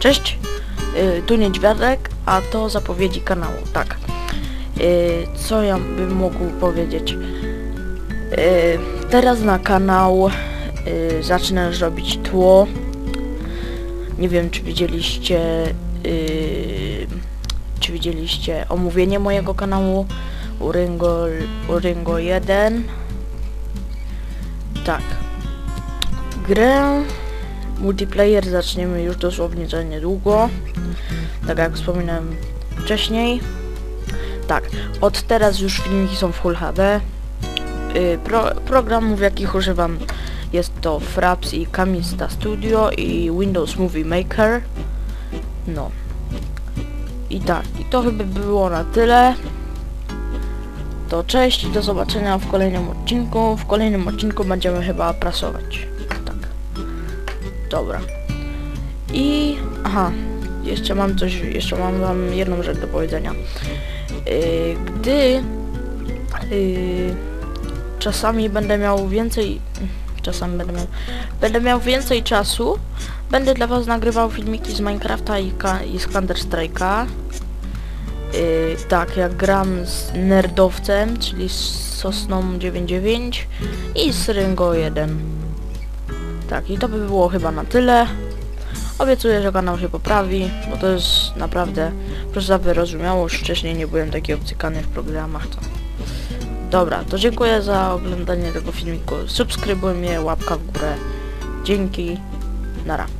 Cześć, y, tu Niedźwiadek, a to zapowiedzi kanału, tak. Y, co ja bym mógł powiedzieć? Y, teraz na kanał y, zacznę robić tło. Nie wiem, czy widzieliście... y, czy widzieliście omówienie mojego kanału Uringo, Uringo 1 tak grę multiplayer zaczniemy już dosłownie za niedługo tak jak wspominałem wcześniej tak, od teraz już filmiki są w Full HD y, pro, programów jakich używam jest to Fraps i Camista Studio i Windows Movie Maker no i tak, i to chyba było na tyle. To cześć i do zobaczenia w kolejnym odcinku. W kolejnym odcinku będziemy chyba prasować. Dobra. I... Aha. Jeszcze mam coś, jeszcze mam wam jedną rzecz do powiedzenia. Yy, gdy... Yy, czasami będę miał więcej... Czasami będę miał... Będę miał więcej czasu. Będę dla was nagrywał filmiki z Minecrafta i, i z Counter Strike'a. Yy, tak, jak gram z nerdowcem, czyli z Sosną 99 i z Ringo 1. Tak, i to by było chyba na tyle. Obiecuję, że kanał się poprawi, bo to jest naprawdę prosta wyrozumiałość. Wcześniej nie byłem taki obcykany w programach, to... Dobra, to dziękuję za oglądanie tego filmiku. Subskrybuj mnie, łapka w górę. Dzięki. Nara.